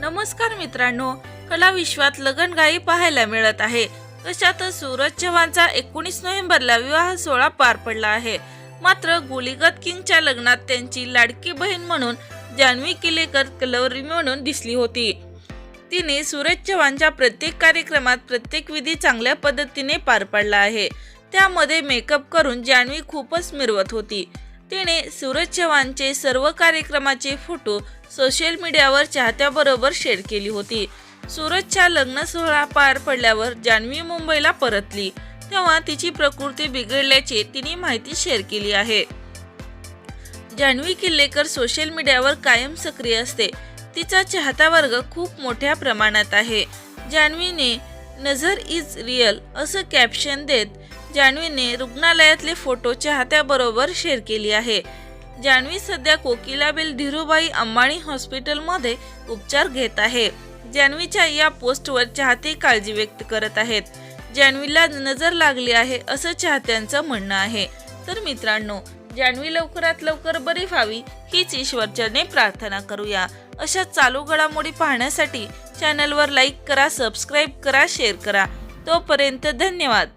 नमस्कार मित्रांनो कला विश्वात लगनगाई पाहायला मिळत आहे. तशातच सूरज चव्हाणचा एकोणीस नोव्हेंबरला विवाह सोहळा पार पडला आहे. मात्र गुलीगत किंगच्या लग्नात त्यांची लाडकी बहीण म्हणून जान्हवी किलेकर कलवरी म्हणून दिसली होती. तिने सूरज चव्हाणच्या प्रत्येक कार्यक्रमात प्रत्येक विधी चांगल्या पद्धतीने पार पाडला आहे. त्यामध्ये मेकअप करून जान्हवी खूपच मिरवत होती. तिने सूरज चव्हाणचे सर्व कार्यक्रमाचे फोटो सोशल मीडियावर चाहत्याबरोबर शेअर केली होती. सूरजच्या लग्न सोहळा पार पडल्यावर जान्हवी मुंबईला परतली. तेव्हा तिची प्रकृती बिघडल्याची तिने माहिती शेअर केली आहे. जान्हवी किल्लेकर सोशल मीडियावर कायम सक्रिय असते. तिचा चाहता वर्ग खूप मोठ्या प्रमाणात आहे. जान्हवीने नजर इज रिअल असं कॅप्शन देत जान्हवीने रुग्णालयातले फोटो चाहत्याबरोबर शेअर केली आहे. जान्हवी सध्या कोकिलाबेल धीरूभाई अंबाणी हॉस्पिटलमध्ये उपचार घेत आहे. जान्हवीच्या या पोस्टवर चाहते काळजी व्यक्त करत आहेत. जान्हवीला नजर लागली आहे असं चाहत्यांचं म्हणणं आहे. तर मित्रांनो जान्हवी लवकरात लवकर बरी व्हावी हीच ईश्वरचरणे प्रार्थना करूया. अशा चालू घडामोडी पाहण्यासाठी चॅनलवर लाईक करा सबस्क्राईब करा शेअर करा. तोपर्यंत धन्यवाद.